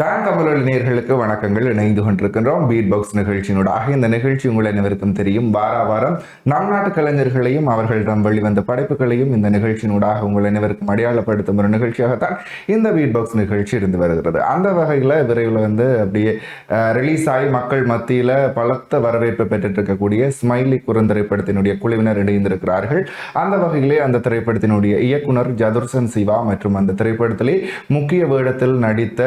தான் தமிழொலி நேர்களுக்கு வணக்கங்கள். இணைந்து கொண்டிருக்கின்றோம். பீட் பாக்ஸ் நிகழ்ச்சியினூடாக இந்த நிகழ்ச்சி உங்கள் அனைவருக்கும் தெரியும். வார வாரம் நம் நாட்டு கலைஞர்களையும் அவர்களிடம் வெளிவந்த படைப்புகளையும் இந்த நிகழ்ச்சியினூடாக உங்கள் அனைவருக்கும் அடையாளப்படுத்தும் ஒரு நிகழ்ச்சியாகத்தான் இந்த பீட் பாக்ஸ் நிகழ்ச்சி இருந்து வருகிறது. அந்த வகையில் விரைவில் வந்து அப்படியே ரிலீஸ் ஆகி மக்கள் மத்தியில் பலத்த வரவேற்பு பெற்றுட்டு இருக்கக்கூடிய ஸ்மைலி குறுந்திரைப்படத்தினுடைய குழுவினர் இணைந்திருக்கிறார்கள். அந்த வகையிலே அந்த திரைப்படத்தினுடைய இயக்குனர் ஜதுர்சன் சிவா மற்றும் அந்த திரைப்படத்திலே முக்கிய வேடத்தில் நடித்த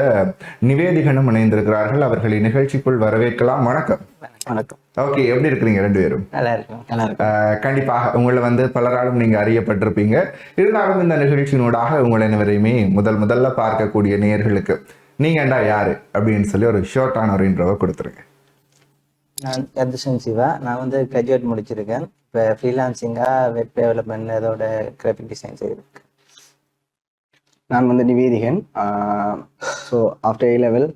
நிவேதிகனும் இணைந்திருக்கிறார்கள். அவர்களை நிகழ்ச்சிக்குள் வரவேற்கலாம். வணக்கம். வணக்கம். ஓகே எப்படி இருக்கிறீங்க ரெண்டு பேரும்? நல்லா இருக்கும். கண்டிப்பாக உங்களை வந்து பலராலும் நீங்க அறியப்பட்டிருப்பீங்க. இருந்தாலும் இந்த நிகழ்ச்சியினூடாக உங்களை அனைவரையுமே முதல் முதல்ல பார்க்கக்கூடிய நேயர்களுக்கு நீங்கண்டா யாரு? அப்படின்னு சொல்லி ஒரு ஷார்ட்டான ஒரு இன்ட்ரோவை கொடுத்துருங்க. நான் யதுஷன் சிவா. நான் வந்து கிராஜுவேட் முடிச்சிருக்கேன். இப்போ ஃப்ரீலான்சிங்காக வெப் டெவலப்மெண்ட் அதோட கிராஃபிக் டிசைன் செய்திருக்கேன் நான் வந்து Nivethigan. So after A level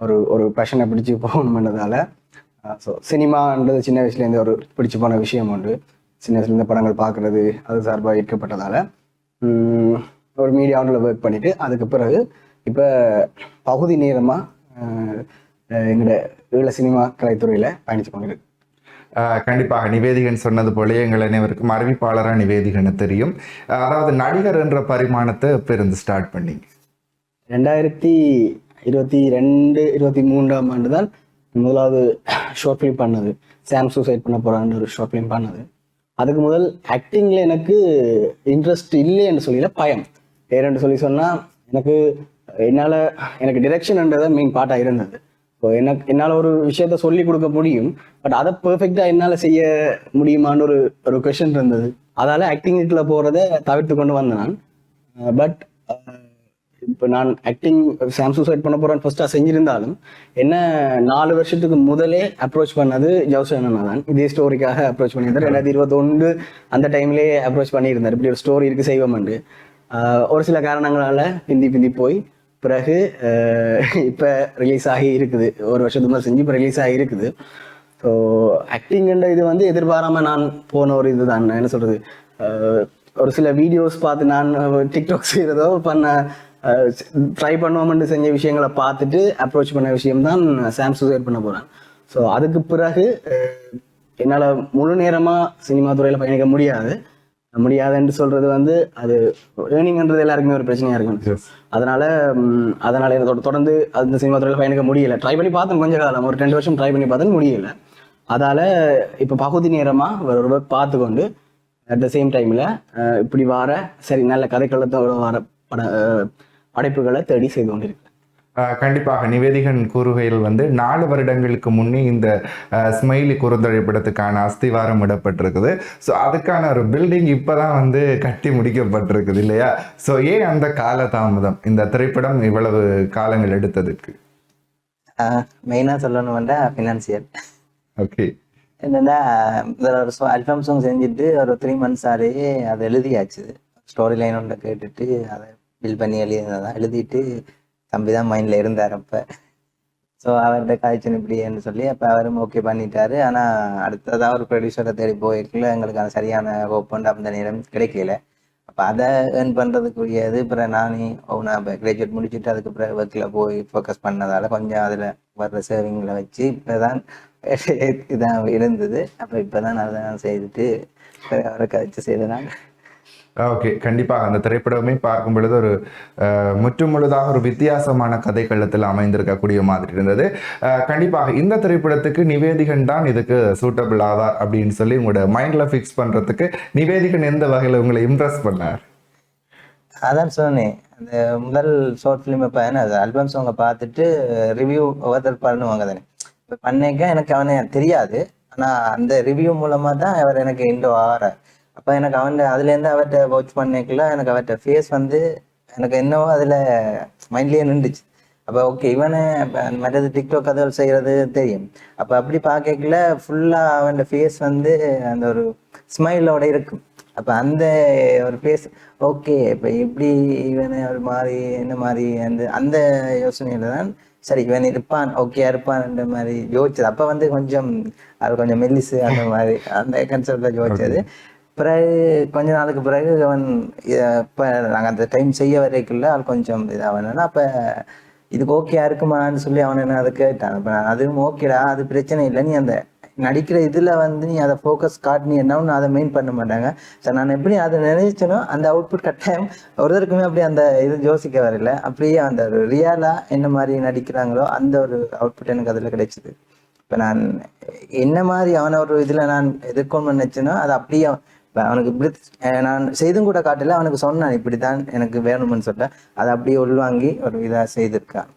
ஒரு ஒரு பேஷனை பிடிச்சி போகணும் பண்ணதால் ஸோ சினிமான்றது சின்ன வயசுலேருந்து ஒரு பிடிச்சு போன விஷயம் உண்டு. சின்ன வயசுலேருந்து படங்கள் பார்க்குறது அது சார்பாக ஈர்க்கப்பட்டதால் ஒரு மீடியா ஒன்றில் ஒர்க் பண்ணிவிட்டு அதுக்கு பிறகு இப்போ பகுதி நேரமாக எங்களோட ஈழ சினிமா கலைத்துறையில் பயணித்து கொண்டிருக்கு. கண்டிப்பாக நிவேதிகன் சொன்னது போல எங்கள் அனைவருக்கும் அறிவிப்பாளராக நிவேதிகனை தெரியும். அதாவது நடிகர் என்ற பரிமாணத்தை இப்போ இருந்து ஸ்டார்ட் பண்ணிங்க. ரெண்டாயிரத்தி இருபத்தி ரெண்டு இருபத்தி மூன்றாம் ஆண்டு தான் முதலாவது ஷார்ட் ஃபிலிம் பண்ணது. சாம் சூசைட் பண்ண போகிறான்னு ஒரு ஷார்ட் ஃபிலிம் பண்ணது. அதுக்கு முதல் ஆக்டிங்கில் எனக்கு இன்ட்ரெஸ்ட் இல்லைன்னு சொல்லல பயம். ஏன்னு சொல்லி சொன்னால் எனக்கு என்னால் எனக்கு டிரெக்ஷன்ன்றதை மெயின் பாட்டாக இருந்தது. இப்போ என்ன என்னால் ஒரு விஷயத்த சொல்லி கொடுக்க முடியும் பட் அதை பெர்ஃபெக்டாக என்னால் செய்ய முடியுமான்னு ஒரு ஒரு கொஷன் இருந்தது. அதால ஆக்டிங்குள்ள போகிறத தவிர்த்து கொண்டு வந்தேன் நான். பட் இப்போ நான் ஆக்டிங் சாம் சூசைட் பண்ண போகிறேன் ஃபர்ஸ்டா செஞ்சிருந்தாலும் என்ன நாலு வருஷத்துக்கு முதலே அப்ரோச் பண்ணது ஜவுசன் அண்ணா தான். இதே ஸ்டோரிக்காக அப்ரோச் பண்ணியிருந்தார். ரெண்டாயிரத்தி இருபத்தொன்று அந்த டைம்லேயே அப்ரோச் பண்ணியிருந்தார். இப்படி ஒரு ஸ்டோரி இருக்குது செய்வோம்ண்டு ஒரு சில காரணங்களால் பிந்தி பிந்தி போய் பிறகு இப்போ ரிலீஸ் ஆகி இருக்குது. ஒரு வருஷத்துக்கு செஞ்சு இப்போ ரிலீஸ் ஆகி இருக்குது. ஸோ ஆக்டிங்ன்ற இது வந்து எதிர்பாராமல் நான் போன ஒரு இதுதான். தான் என்ன சொல்கிறது ஒரு சில வீடியோஸ் பார்த்து நான் டிக்டாக் செய்கிறதோ பண்ண ட்ரை பண்ணுவோம்னு செஞ்ச விஷயங்களை பார்த்துட்டு அப்ரோச் பண்ண விஷயம்தான் சாம் சூசைட் பண்ண போகிறேன் ஸோ அதுக்கு பிறகு என்னால் முழு நேரமாக சினிமா துறையில் பயணிக்க முடியாது. முடியாதுன்னு சொல்றது வந்து அது ஏர்னிங்ன்றது எல்லாருக்குமே ஒரு பிரச்சனையா இருக்கும் அதனால அதனால எனக்கு தொட- தொடர்ந்து அந்த சினிமா துறையில் பயணிக்க முடியல. ட்ரை பண்ணி பார்த்தேன் கொஞ்ச காலம். ஒரு ரெண்டு வருஷம் ட்ரை பண்ணி பார்த்தேன் முடியல. அதால இப்போ பகுதி நேரமா ஒரு ஒர்க் பார்த்து கொண்டு அட் த சேம் டைம்ல இப்படி வார சரி நல்ல கதைக்களத்தோட வர பட படைப்புகளை தேடி செய்து கொண்டிருக்கேன். ஆஹ் கண்டிப்பாக நிவேதிகன் கூறுகையில் வந்து நாலு வருடங்களுக்கு முன்னே இந்த ஸ்மைலி குறுந்தழைப்படத்துக்கான அஸ்திவாரம் இடப்பட்டிருக்குது. ஸோ அதுக்கான ஒரு பில்டிங் இப்போதான் வந்து கட்டி முடிக்கப்பட்டிருக்குது இல்லையா? ஸோ ஏன் அந்த கால தாமதம் இந்த திரைப்படம் இவ்வளவு காலங்கள் எடுத்ததுக்கு? மெயினாக சொல்லணும்னா ஃபினான்சியல் ஓகே என்னன்னா இதில் ஒரு அல்பம் சாங் செஞ்சுட்டு ஒரு த்ரீ மந்த்ஸ் ஆலேயே அதை எழுதியாச்சு. ஸ்டோரி லைன் ஒன்றை கேட்டுட்டு அதை பில் பண்ணி எழுதினதான் எழுதிட்டு தம்பி தான் மைண்டில் இருந்தார் அப்போ. ஸோ அவர்கிட்ட காய்ச்சல் இப்படின்னு சொல்லி அப்போ அவரும் ஓகே பண்ணிட்டாரு. ஆனால் அடுத்ததாக ஒரு ப்ரொடியூசரை தேடி போயிருக்கல. எங்களுக்கு அந்த சரியான ஹோப் அந்த நேரம் கிடைக்கல. அப்போ அதை ஏர்ன் பண்ணுறதுக்குரியது அப்புறம் நானே நான் கிராஜுவேட் முடிச்சுட்டு அதுக்கு பிறகு ஒர்க்கில் போய் ஃபோக்கஸ் பண்ணதால கொஞ்சம் அதில் வர்ற சேவிங்கில் வச்சு இப்போ தான் இதான் இருந்தது. அப்போ இப்போ தான் அதை நான் செய்துட்டு அவரை கழிச்சு செய்தான் ஓகே. கண்டிப்பாக அந்த திரைப்படமே பார்க்கும் பொழுது ஒரு அஹ், முற்றுமுழுதாக ஒரு வித்தியாசமான கதைக்களத்தில் அமைந்திருக்கக்கூடிய மாதிரி இருந்தது. கண்டிப்பாக இந்த திரைப்படத்துக்கு நிவேதிகன் தான் இதுக்கு சூட்டபிள் ஆவார் அப்படின்னு சொல்லி உங்களோட மைண்டில் ஃபிக்ஸ் பண்ணுறதுக்கு நிவேதிகன் எந்த வகையில் உங்களை இம்ப்ரெஸ் பண்ணார்? அதான் சொன்னேன் அந்த முதல் ஷார்ட் ஃபிலிம் இப்போ என்ன ஆல்பம் சாங்கை பார்த்துட்டு ரிவ்யூ ஒவ்வொருத்தர் பண்ணுவாங்க தானே. இப்போ பண்ணேக்க எனக்கு அவனை தெரியாது ஆனால் அந்த ரிவ்யூ மூலமாக தான் அவர் எனக்கு இண்டோ ஆகிறார் அப்போ எனக்கு அவன் அதுலேருந்து அவர்கிட்ட வாட்ச் பண்ணேக்கல எனக்கு அவர்கிட்ட ஃபேஸ் வந்து எனக்கு என்னவோ அதில் மைண்ட்லேயே நின்றுச்சு. அப்போ ஓகே இவனு இப்ப மற்றது டிக்டாக் கதவு செய்கிறது தெரியும். அப்போ அப்படி பார்க்கல ஃபுல்லாக அவன் ஃபேஸ் வந்து அந்த ஒரு ஸ்மைலோட இருக்கும். அப்போ அந்த ஒரு ஃபேஸ் ஓகே இப்போ இப்படி இவனை ஒரு மாதிரி என்ன மாதிரி அந்த அந்த யோசனையில தான் சரி இவன் இருப்பான் ஓகே இருப்பான்ன்ற மாதிரி யோசிச்சது. அப்போ வந்து கொஞ்சம் அது கொஞ்சம் மெல்லிசு அந்த மாதிரி அந்த கன்செப்டில் யோசிச்சது. பிறகு கொஞ்ச நாளுக்கு பிறகு அவன் இப்போ நாங்கள் அந்த டைம் செய்ய வரைக்குள்ள அது கொஞ்சம் இதாகனா அப்போ இதுக்கு ஓகேயா இருக்குமான்னு சொல்லி அவன் என்ன அதை கேட்டான். இப்போ நான் அதுவும் ஓகேடா அது பிரச்சனை இல்லை. நீ அந்த நடிக்கிற இதில் வந்து நீ அதை ஃபோக்கஸ் காட்டினி என்ன அதை மெயின் பண்ண மாட்டாங்க. ஸோ நான் எப்படி அதை நினைச்சனோ அந்த அவுட்புட் கட்டாயம் ஒருத்தருக்குமே அப்படி அந்த இது யோசிக்க வரல. அப்படியே அந்த ஒரு ரியலாக என்ன மாதிரி நடிக்கிறாங்களோ அந்த ஒரு அவுட்புட் எனக்கு அதில் கிடைச்சிது. இப்போ நான் என்ன மாதிரி அவனை ஒரு இதில் நான் எதிர்கொண்டு நினைச்சேனோ அது அப்படியே அவனுக்கு இப்படி நான் செய்தும் கூட காட்டல அவனுக்கு சொன்னான் இப்படித்தான் எனக்கு வேணும்னு சொல்ல. அதை அப்படியே உள்வாங்கி ஒரு இதாக செய்திருக்கான்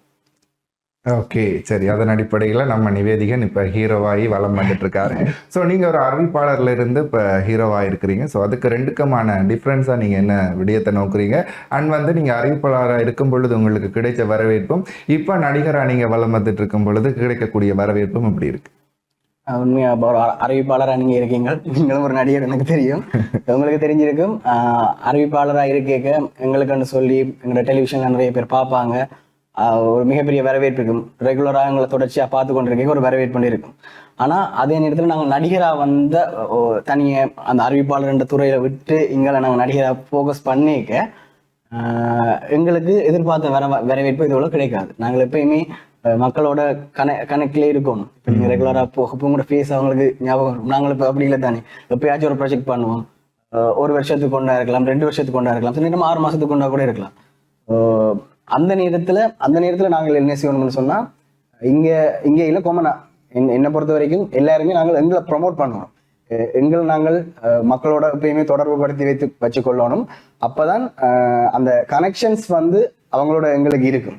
ஓகே சரி. அதன் அடிப்படையில் நம்ம நிவேதிகன் இப்போ ஹீரோவாகி வலம் வந்துட்டு இருக்காரு ஸோ நீங்கள் ஒரு அறிவிப்பாளர்ல இருந்து இப்போ ஹீரோவாக இருக்கிறீங்க. ஸோ அதுக்கு ரெண்டுக்குமான டிஃப்ரென்ஸாக நீங்கள் என்ன விடயத்தை நோக்குறீங்க? அண்ட் வந்து நீங்கள் அறிவிப்பாளராக இருக்கும் பொழுது உங்களுக்கு கிடைச்ச வரவேற்பும் இப்போ நடிகராக நீங்கள் வலம் வந்துட்டு இருக்கும் பொழுது கிடைக்கக்கூடிய வரவேற்பும் இப்படி இருக்கு? அஹ் உண்மையா இப்ப ஒரு அ- அறிவிப்பாளரா நீங்க இருக்கீங்க. நீங்களும் ஒரு நடிகர் எனக்கு தெரியும். உங்களுக்கு தெரிஞ்சிருக்கும். ஆஹ் அறிவிப்பாளரா இருக்கேக்க எங்களுக்குன்னு சொல்லி எங்களோட டெலிவிஷன்ல நிறைய பேர் பார்ப்பாங்க. ஒரு மிகப்பெரிய வரவேற்பு இருக்கும். ரெகுலரா எங்களை தொடர்ச்சியா பார்த்து கொண்டிருக்க ஒரு வரவேற்பு இருக்கும். ஆனா அதே நேரத்துல நாங்க நடிகரா வந்த தனிய அந்த அறிவிப்பாளர் என்ற துறையில விட்டு இங்களை நாங்க நடிகரா ஃபோக்கஸ் பண்ணிக்க எங்களுக்கு எதிர்பார்த்த வர வரவேற்பு இதோட கிடைக்காது. நாங்கள் எப்பயுமே மக்களோட கன கணக்கிலே இருக்கணும். இப்போ நீங்கள் ரெகுலராக போக இப்போ உங்களோட ஃபேஸ் அவங்களுக்கு ஞாபகம் இருக்கும் நாங்கள் இப்போ அப்படி இல்லை தானே. எப்பயாச்சும் ஒரு ப்ராஜெக்ட் பண்ணுவோம். ஒரு வருஷத்துக்கு கொண்டா இருக்கலாம் ரெண்டு வருஷத்துக்கு கொண்டா இருக்கலாம் சில நேரம் ஆறு மாதத்துக்கு கொண்டா கூட இருக்கலாம். அந்த நேரத்தில் அந்த நேரத்தில் நாங்கள் என்ன செய்யணும்னு சொன்னால் இங்கே இங்கே இல்லை கொமனா. என்னை பொறுத்த வரைக்கும் எல்லாருமே நாங்கள் எங்களை ப்ரொமோட் பண்ணுவோம் எங்களை நாங்கள் மக்களோட எப்பயுமே தொடர்பு படுத்தி வைத்து வச்சுக்கொள்ளணும். அப்போதான் அந்த கனெக்ஷன்ஸ் வந்து அவங்களோட எங்களுக்கு இருக்கும்.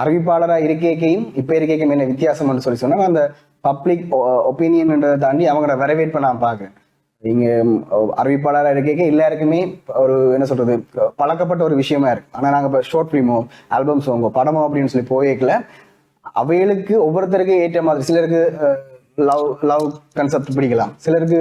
அறிவிப்பாளராக இருக்கையும் இப்போ இருக்கைக்கும் என்ன வித்தியாசம்னு சொல்லி சொன்னாங்க அந்த பப்ளிக் ஒப்பீனியன்ன்றதை தாண்டி அவங்களோட வரவேற்பை நான் பார்க்குறேன். நீங்கள் அறிவிப்பாளராக அறிவிப்பாளரா இருக்க எல்லாருக்குமே ஒரு என்ன சொல்றது பழக்கப்பட்ட ஒரு விஷயமா இருக்கு. ஆனால் நாங்கள் இப்போ ஷார்ட் ஃபிலிமோ ஆல்பம் சாங்கோ படமோ அப்படின்னு சொல்லி போயிருக்கல அவைகளுக்கு ஒவ்வொருத்தருக்கும் ஏற்ற மாதிரி சிலருக்கு லவ் லவ் கன்செப்ட் பிடிக்கலாம். சிலருக்கு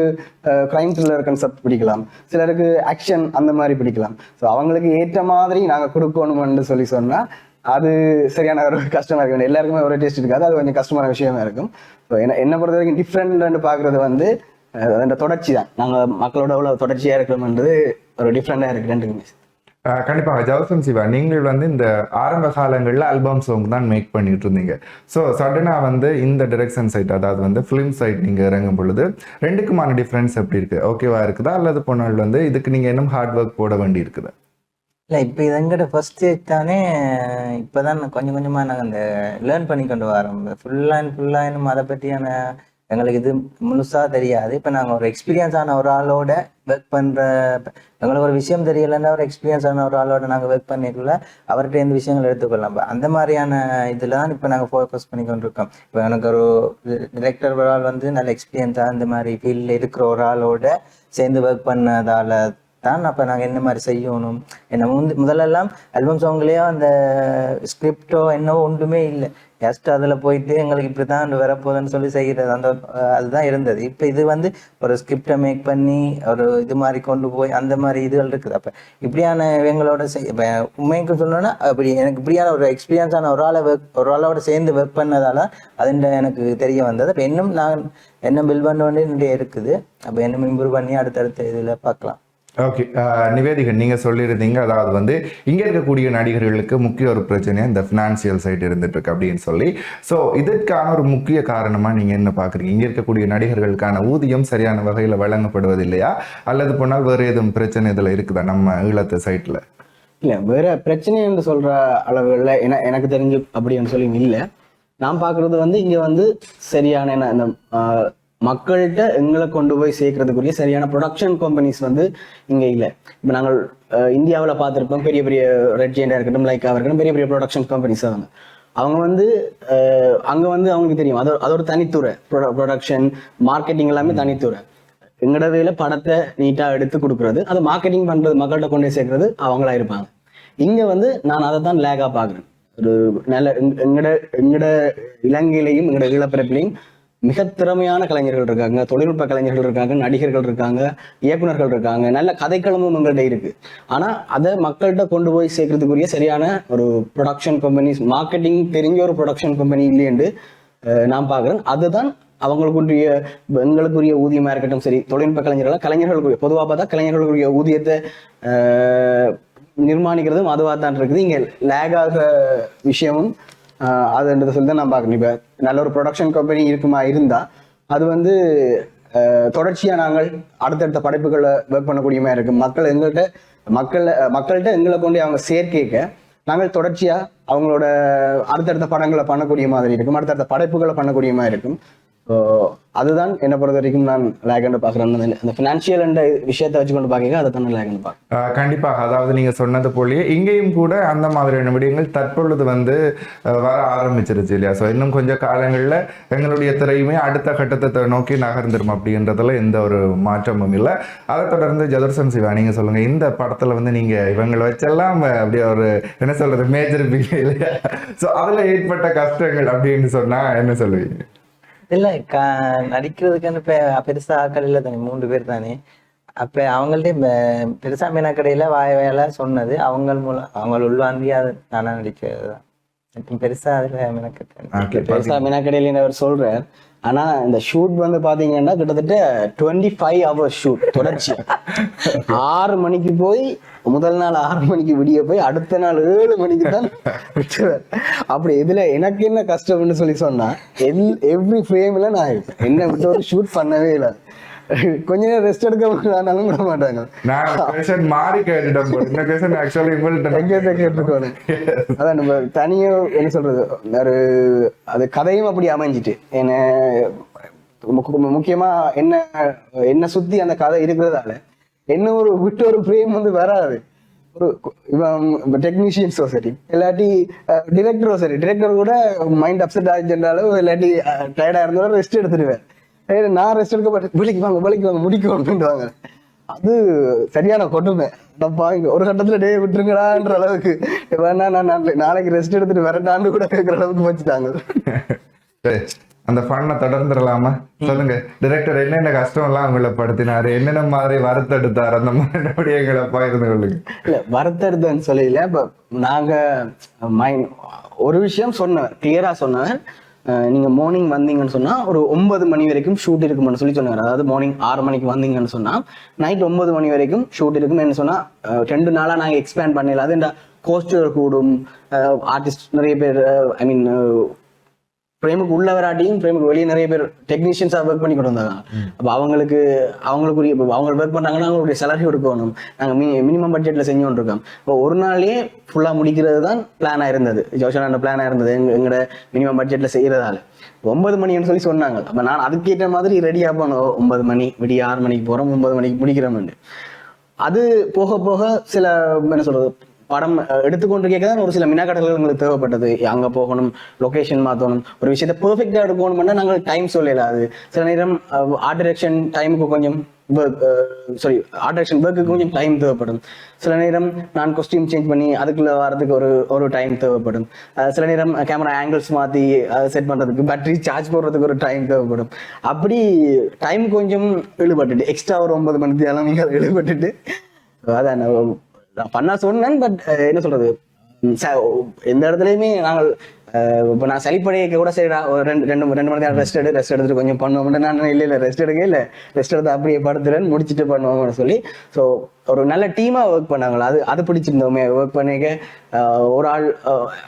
கிரைம் த்ரில்லர் கன்செப்ட் பிடிக்கலாம். சிலருக்கு ஆக்ஷன் அந்த மாதிரி பிடிக்கலாம். ஸோ அவங்களுக்கு ஏற்ற மாதிரி நாங்கள் கொடுக்கணும்னு சொல்லி சொன்னால் அது சரியான ஒரு கஷ்டமா இருக்கும் எல்லாருக்குமே ஒரு டேஸ்ட் இருக்காது. அது கொஞ்சம் கஷ்டமான விஷயமா இருக்கும். ஸோ என்ன என்னை பொறுத்த வரைக்கும் டிஃப்ரெண்ட்னு பார்க்குறது வந்து அந்த தொடர்ச்சி தான். நாங்கள் மக்களோட அவ்வளோ தொடர்ச்சியாக இருக்கிறோம்ன்றது ஒரு டிஃப்ரெண்டாக இருக்கு ரெண்டுக்குமே. கண்டிப்பாக ஜவசம் சிவா நீங்கள் வந்து இந்த ஆரம்ப காலங்களில் ஆல்பம் சாங் தான் மேக் பண்ணிட்டு இருந்தீங்க. ஸோ சடனாக வந்து இந்த டிரெக்ஷன் சைட் அதாவது வந்து ஃபிலிம் சைட் நீங்கள் இறங்கும் பொழுது ரெண்டுக்குமான டிஃப்ரென்ஸ் எப்படி இருக்குது ஓகேவா இருக்குதா? அல்லது போனால் வந்து இதுக்கு நீங்கள் இன்னும் ஹார்ட் ஒர்க் போட வேண்டி இருக்குதா? இல்லை இப்போ இதங்கிட்ட ஃபர்ஸ்ட் ஸ்டேஜ் தானே இப்போதான் கொஞ்சம் கொஞ்சமாக நாங்கள் அந்த லேர்ன் பண்ணி கொண்டு வரோம். ஃபுல்லாக அண்ட் ஃபுல்லாக இன்னும் அதை பற்றியான எங்களுக்கு இது முழுசாக தெரியாது. இப்போ நாங்கள் ஒரு எக்ஸ்பீரியன்ஸ் ஆன ஒரு ஆளோட ஒர்க் பண்ணுற எங்களுக்கு ஒரு விஷயம் தெரியலைன்னா ஒரு எக்ஸ்பீரியன்ஸ் ஆன ஒரு ஆளோட நாங்கள் ஒர்க் பண்ணிக்கல அவர்கிட்ட எந்த விஷயங்கள் எடுத்துக்கொள்ளலாம். அந்த மாதிரியான இதில் தான் இப்போ நாங்கள் ஃபோக்கஸ் பண்ணி கொண்டிருக்கோம். இப்போ எனக்கு ஒரு டிரெக்டர் ஒரு ஆள் வந்து நல்ல எக்ஸ்பீரியன்ஸாக இந்த மாதிரி ஃபீல்டில் இருக்கிற ஒரு ஆளோட சேர்ந்து ஒர்க் பண்ணதால தான் அப்போ நாங்கள் என்ன மாதிரி செய்யணும்? என்ன முந்து முதல்லலாம் ஆல்பம் சாங்லேயோ அந்த ஸ்கிரிப்டோ என்னவோ ஒன்றுமே இல்லை. ஜஸ்ட் அதில் போயிட்டு எங்களுக்கு இப்படி தான் வரப்போகுதுன்னு சொல்லி செய்கிறது அந்த அதுதான் இருந்தது. இப்போ இது வந்து ஒரு ஸ்கிரிப்டை மேக் பண்ணி ஒரு இது மாதிரி கொண்டு போய் அந்த மாதிரி இதுகள் இருக்குது. அப்போ இப்படியான எங்களோட செய் இப்போ உண்மைக்கு சொல்லணும்னா அப்படி எனக்கு இப்படியான ஒரு எக்ஸ்பீரியன்ஸான ஒரு ஆளை ஒர்க் ஒரு ஆளோட சேர்ந்து ஒர்க் பண்ணதால் அதுண்ட எனக்கு தெரிய வந்தது. அப்போ இன்னும் நான் என்ன பில் பண்ண வேண்டிய இருக்குது. அப்போ இன்னும் இம்ப்ரூவ் பண்ணி அடுத்தடுத்த இதில் பார்க்கலாம். ஓகே uh, நிவேதிகன் நீங்கள் சொல்லியிருந்தீங்க அதாவது வந்து இங்கே இருக்கக்கூடிய நடிகர்களுக்கு முக்கிய ஒரு பிரச்சனையாக இந்த ஃபினான்சியல் சைட் இருந்துட்டுருக்கு அப்படின்னு சொல்லி. ஸோ இதற்கான ஒரு முக்கிய காரணமாக நீங்கள் என்ன பார்க்குறீங்க இங்கே இருக்கக்கூடிய நடிகர்களுக்கான ஊதியம் சரியான வகையில் வழங்கப்படுவதில்லையா? அல்லது போனால் வேறு எதுவும் பிரச்சனை இதில் இருக்குதா நம்ம ஈழத்து சைட்டில் இல்லை வேறு பிரச்சனை என்று சொல்கிற அளவில் என எனக்கு தெரிஞ்சு அப்படின்னு சொல்லி இல்லை. நான் பார்க்குறது வந்து இங்கே வந்து சரியான என்ன இந்த மக்கள்கிட்ட எங்களை கொண்டு போய் சேர்க்கறதுக்குரிய சரியான ப்ரொடக்ஷன் கம்பெனிஸ் வந்து இங்கே இல்லை. இப்போ நாங்கள் இந்தியாவில் பார்த்துருப்போம். பெரிய பெரிய ரெட் இருக்கட்டும் லைக்காக இருக்கட்டும் பெரிய பெரிய ப்ரொடக்ஷன் கம்பெனிஸ் அவங்க அவங்க வந்து அங்கே வந்து அவங்களுக்கு தெரியும். அது அது ஒரு தனித்துறை. ப்ரொடக்ஷன் மார்க்கெட்டிங் எல்லாமே தனித்துறை. எங்களோட வேலை படத்தை நீட்டாக எடுத்து கொடுக்குறது. அதை மார்க்கெட்டிங் பண்ணுறது மக்கள்கிட்ட கொண்டு போய் சேர்க்கறது அவங்களா இருப்பாங்க. இங்கே வந்து நான் அதை தான் லேகாக பார்க்குறேன். ஒரு நல்ல எங்கட எங்கட இலங்கையிலையும் எங்கட ஈழப்பிறப்பிலையும் மிக திறமையான கலைஞர்கள் இருக்காங்க தொழில்நுட்ப கலைஞர்கள் இருக்காங்க நடிகர்கள் இருக்காங்க இயக்குனர்கள் இருக்காங்க. நல்ல கதைக்களமும் எங்கள்கிட்ட இருக்கு. ஆனா அதை மக்கள்கிட்ட கொண்டு போய் சேர்க்கறதுக்குரிய சரியான ஒரு ப்ரொடக்ஷன் கம்பெனிஸ் மார்க்கெட்டிங் தெரிஞ்ச ஒரு ப்ரொடக்ஷன் கம்பெனி இல்லையென்று நான் பார்க்குறேன். அதுதான் அவங்களுக்குரிய எங்களுக்குரிய ஊதியமாக இருக்கட்டும் சரி தொழில்நுட்ப கலைஞர்கள் கலைஞர்களுக்குரிய பொதுவாக பார்த்தா கலைஞர்களுக்குரிய ஊதியத்தை நிர்மாணிக்கிறதும் அதுவாக தான் இருக்குது. இங்கே லேக் ஆக விஷயமும் அது அதுன்றதை சொல்லி தான் நான் பார்க்குறேன். இப்போ நல்ல ஒரு ப்ரொடக்ஷன் கம்பெனி இருக்குமா இருந்தால் அது வந்து ஆஹ் தொடர்ச்சியா நாங்கள் அடுத்தடுத்த படைப்புகளை ஒர்க் பண்ணக்கூடியமா இருக்கு மக்கள் எங்கள்கிட்ட மக்கள் மக்கள்கிட்ட எங்களை கொண்டு அவங்க சேர்க்கைக்க நாங்கள் தொடர்ச்சியா அவங்களோட அடுத்தடுத்த படங்களை பண்ணக்கூடிய மாதிரி இருக்கும். அடுத்தடுத்த படைப்புகளை பண்ணக்கூடிய மாதிரி இருக்கும். ஸோ அதுதான் என்னை பொறுத்த வரைக்கும் நான் லேகண்ட் பார்க்குறேன். அந்த- ஃபினான்ஷியல் என்ற விஷயத்தை வச்சுக்கொண்டு பார்க்க அதை தான் லேகண்ட் பார்க்குறேன். கண்டிப்பாக. அதாவது நீங்க சொன்னது போலயே இங்கேயும் கூட அந்த மாதிரியான விடயங்கள் தற்பொழுது வந்து வர ஆரம்பிச்சிருச்சு இல்லையா? ஸோ இன்னும் கொஞ்சம் காலங்களில் எங்களுடைய திரையுமே அடுத்த கட்டத்தை நோக்கி நகர்ந்துரும் அப்படின்றதுல எந்த ஒரு மாற்றமும் இல்லை. அதை தொடர்ந்து ஜதர்சன் சிவா நீங்க சொல்லுங்க. இந்த படத்துல வந்து நீங்க இவங்களை வச்செல்லாம் அப்படியே ஒரு என்ன சொல்றது மேஜர் பிகே இல்லையா? ஸோ அதுல ஏற்பட்ட கஷ்டங்கள் அப்படின்னு சொன்னா என்ன சொல்லுவீங்க? இல்ல நடிக்கிறதுக்குன்னு பெருசா ஆட்கள் இல்ல தானே மூன்று பேர் தானே. அப்ப அவங்கள்ட்ட பெருசா மீனாக்கடையில வாய வேலை சொன்னது அவங்க மூலம் அவங்க உள்வாந்தி அது நானா நடிக்கிறது தான் இப்போ பெருசா அதுல மீனாக்கட்டை பெருசா மீனாக்கடையில் அவர் சொல்றார். ஆனா இந்த ஷூட் வந்து பாத்தீங்கன்னா கிட்டத்தட்ட டுவெண்ட்டி ஃபைவ் ஹவர்ஸ் ஷூட் தொடர்ச்சி. ஆறு மணிக்கு போய் முதல் நாள் ஆறு மணிக்கு விடிய போய் அடுத்த நாள் ஏழு மணிக்கு தான் விட்டுருவார் அப்படி இதுல எனக்கு என்ன கஷ்டம்னு சொல்லி சொன்னா எவ்ரி ஃப்ரேம்ல நான் இருப்பேன். என்ன விட்டு ஒரு ஷூட் பண்ணவே இல்லை. கொஞ்ச நேரம் ரெஸ்ட் எடுக்க விட மாட்டாங்க. நான் மாறி கேட்டுட்டேன். இந்த கொஷன் ஆக்சுவலி உங்கள்கிட்ட அதான் நம்ம தனியா என்ன சொல்றது ஒரு அது கதையும் அப்படி அமைஞ்சிட்டு. என்ன முக்க- முக்கியமா என்ன என்ன சுத்தி அந்த கதை இருக்கிறதால என்ன ஒரு விட்டு ஒரு பிரேம் வந்து வராது. ஒரு டெக்னீஷியன்ஸோ சரி இல்லாட்டி டிரெக்டரோ சரி டிரெக்டர் கூட மைண்ட் அப்செட் ஆகிச்சுன்றாலும் இல்லாட்டி டயர்டாக இருந்தாலும் ரெஸ்ட் எடுத்துடுவேன். நான் ரெஸ்ட் எடுக்க மாட்டேன் விலைக்கு வாங்க விலைக்கு வாங்க முடிக்கும் அப்படின்வாங்க அது சரியான கொடுமை. தப்பா இங்க ஒரு கட்டத்துல டே விட்டுருங்கடான்ற அளவுக்கு. வேணா நான் நாளைக்கு ரெஸ்ட் எடுத்துட்டு வரட்டான்னு கூட கேட்குற அளவுக்கு வச்சுட்டாங்க அந்த ஃபண்ணை தொடர்ந்துடலாமா? சொல்லுங்க. டைரக்டர் என்னென்ன கஷ்டம் எல்லாம் உங்களை படுத்தினாரு? என்னென்ன மாதிரி வருத்தெடுத்தார்? அந்த மாதிரி விடயங்களை பகிர்ந்து கொள்ளுங்க. இல்ல வருத்தெடுத்தன்னு சொல்லல இப்ப நாங்க மைண்ட் ஒரு விஷயம் சொன்னவர் கிளியரா சொன்னவர் நீங்க மார்னிங் வந்தீங்கன்னு சொன்னா ஒரு ஒன்பது மணி வரைக்கும் ஷூட் இருக்கும்னு சொல்லி சொன்னார். அதாவது மார்னிங் ஆறு மணிக்கு வந்தீங்கன்னு சொன்னா நைட் ஒன்பது மணி வரைக்கும் ஷூட் இருக்கும் என்ன சொன்னா ரெண்டு நாளா நாங்க எக்ஸ்பேண்ட் பண்ணல. அது கோஸ்டர் கூடும் ஆர்டிஸ்ட் நிறைய பேர் ஐ மீன் பிரேமுக்கு உள்ள வராட்டியும் பிரேமுக்கு வெளியே நிறைய பேர் டெக்னீஷியன்ஸா ஒர்க் பண்ணி கொண்டு வந்தாங்க. அப்ப அவங்களுக்கு அவங்களுக்குரிய இப்ப அவங்க ஒர்க் பண்ணாங்கன்னா அவங்களுடைய சேலரி கொடுக்கணும் நாங்க மினிமம் பட்ஜெட்ல செஞ்சு இருக்கோம் இப்போ ஒரு நாள்லயே ஃபுல்லா முடிக்கிறது தான் பிளானா இருந்தது. ஜோஷனான பிளானா இருந்தது. எங்க எங்களோட மினிமம் பட்ஜெட்ல செய்யறதால. ஒன்பது மணின்னு சொல்லி சொன்னாங்க. அப்ப நான் அதுக்கேற்ற மாதிரி ரெடியா போனோம் ஒன்பது மணி விடிய ஆறு மணிக்கு போறோம் ஒன்பது மணிக்கு முடிக்கிறோம்னு அது போக போக சில என்ன சொல்றது படம் எடுத்துக்கொண்டு கேட்க தான் ஒரு சில மினாக்கடல்கள் எங்களுக்கு தேவைப்பட்டது. அங்க போகணும் லொகேஷன் மாத்தணும் ஒரு விஷயத்த பெர்ஃபெக்டா எடுக்கணும்னா நாங்கள் டைம் சொல்லல அது. சில நேரம் ஆர்ட் டிரெக்ஷன் டைமுக்கு கொஞ்சம் சாரி ஆர்ட் டிரெக்ஷன் ஒர்க்கு கொஞ்சம் டைம் தேவைப்படும். சில நேரம் நான் கொஸ்டியூம் சேஞ்ச் பண்ணி அதுக்குள்ள வரதுக்கு ஒரு ஒரு டைம் தேவைப்படும். சில நேரம் கேமரா ஆங்கிள்ஸ் மாத்தி செட் பண்றதுக்கு பேட்டரி சார்ஜ் போடுறதுக்கு ஒரு டைம் தேவைப்படும். அப்படி டைம் கொஞ்சம் இழுபட்டுட்டு எக்ஸ்ட்ரா ஒரு ஒன்பது மணி தேவை நீங்கள் இழுபட்டுட்டு அதான் பண்ணா சொன்னேன் பட் என்ன சொல்றது? ச- எந்த இடத்துலயுமே நாங்கள் இப்போ இப்ப நான் சளிப்படையக்க கூட சரிடா ஒரு ரெண்டு ரெண்டு ரெண்டு மணி நேரம் ரெஸ்ட் எடு ரெஸ்ட் எடுத்துட்டு கொஞ்சம் பண்ணுவோம். நான் இல்லை இல்லை ரெஸ்ட் எடுக்க இல்லை. ரெஸ்ட் எடுத்து அப்படியே படுத்துறேன் முடிச்சுட்டு பண்ணுவோம்னு சொல்லி. ஸோ ஒரு நல்ல டீமா ஒர்க் பண்ணாங்களா அது அது பிடிச்சிருந்தோமே ஒர்க் பண்ணிக்க. ஒரு ஆள்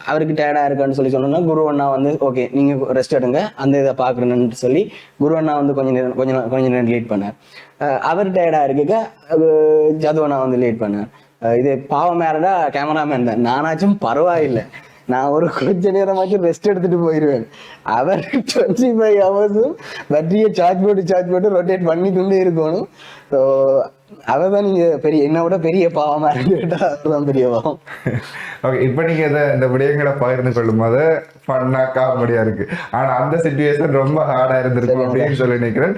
அவருக்கு டயர்டா இருக்கான்னு சொல்லி சொன்னோம்னா குரு அண்ணா வந்து ஓகே நீங்க ரெஸ்ட் எடுங்க அந்த இதை பாக்குறேன்னு சொல்லி. குரு அண்ணா வந்து கொஞ்சம் நேரம் கொஞ்சம் கொஞ்சம் நேரம் லேட் பண்ணார். அவர் டயர்டா இருக்க ஜது அண்ணா வந்து லேட் பண்ணார். இது பாவம் யாரடா கேமராமேன் தான் நானாச்சும் பரவாயில்லை. நான் ஒரு கொஞ்ச நேரமாச்சும் ரெஸ்ட் எடுத்துட்டு போயிடுவேன் அவர் டுவெண்ட்டி ஃபைவ் ஹவர்ஸும் பேட்டரியை சார்ஜ் போட்டு சார்ஜ் போட்டு ரொட்டேட் பண்ணி கொண்டே இருக்கணும். ஸோ அவர் தான் நீங்க பெரிய என்ன விட பெரிய பாவமா இருக்கு அவர் தான் பெரிய பாவம். ஓகே இப்போ நீங்க இதை இந்த விடயங்களை பகிர்ந்து கொள்ளும் போது ஃபன்னா காமெடியா இருக்கு. ஆனா அந்த சுச்சுவேஷன் ரொம்ப ஹார்டா இருந்திருக்கும் அப்படின்னு சொல்லி நினைக்கிறேன்.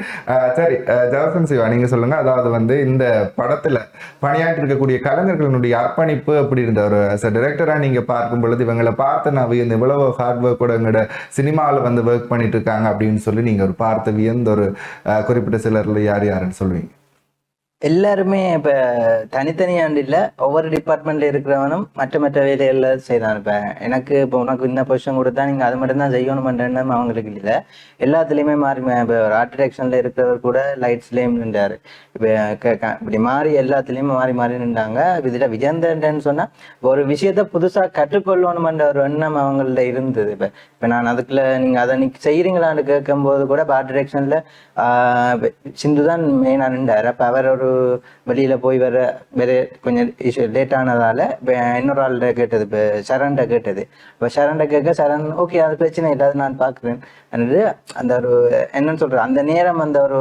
சரி ஜவசன் சிவா நீங்க சொல்லுங்க. அதாவது வந்து இந்த படத்துல பணியாற்றி இருக்கக்கூடிய கலைஞர்களுடைய அர்ப்பணிப்பு அப்படி இருந்த ஒரு டைரக்டரா நீங்க பார்க்கும் பொழுது இவங்களை பார்த்து நான் வியந்து இவ்வளவு ஹார்ட் ஒர்க் கூட எங்களோட சினிமாவில் வந்து ஒர்க் பண்ணிட்டு இருக்காங்க அப்படின்னு சொல்லி நீங்க ஒரு பார்த்து வியந்த ஒரு குறிப்பிட்ட சிலர்ல யார் யாருன்னு சொல்லுவீங்க? எல்லாருமே இப்ப தனித்தனியாண்டு இல்ல ஒவ்வொரு டிபார்ட்மெண்ட்ல இருக்கிறவனும் மற்ற மற்ற வேலைகள்ல செய்தான் இப்ப. எனக்கு இப்போ உனக்கு இந்த பொசிஷன் கொடுத்தா நீங்க அது மட்டும்தான் செய்யணும் எண்ணம் அவங்களுக்கு இல்ல. எல்லாத்துலயுமே மாறி இப்போ இப்ப ஒரு ஆர்ட் இருக்கிறவர் கூட லைட்ஸ்லயும் நின்றாரு. இப்போ இப்படி மாறி எல்லாத்துலயுமே மாறி மாறி நின்றாங்க. இதுல விஜயந்தன் சொன்னா ஒரு விஷயத்த புதுசா கற்றுக்கொள்ளணும்ன்ற ஒரு எண்ணம் அவங்கள்ட்ட இருந்தது இப்ப. இப்ப நான் அதுக்குள்ள நீங்க அதை நீ செய்யறீங்களான்னு கேட்கும்போது கூட ஆர்ட் டிரெக்ஷன்ல சிந்து தான் மெயினா நின்றாரு. அப்ப அவர் ஒரு வெளியில் போய் வர வேற கொஞ்சம் இஷ்யூ லேட் ஆனதால் இப்போ இன்னொரு ஆள்கிட்ட கேட்டது இப்போ சரண்ட கேட்டது. இப்போ சரண்ட கேட்க சரண் ஓகே அது பிரச்சனை இல்லை அது நான் பார்க்குறேன். அது அந்த ஒரு என்னன்னு சொல்கிறேன் அந்த நேரம் அந்த ஒரு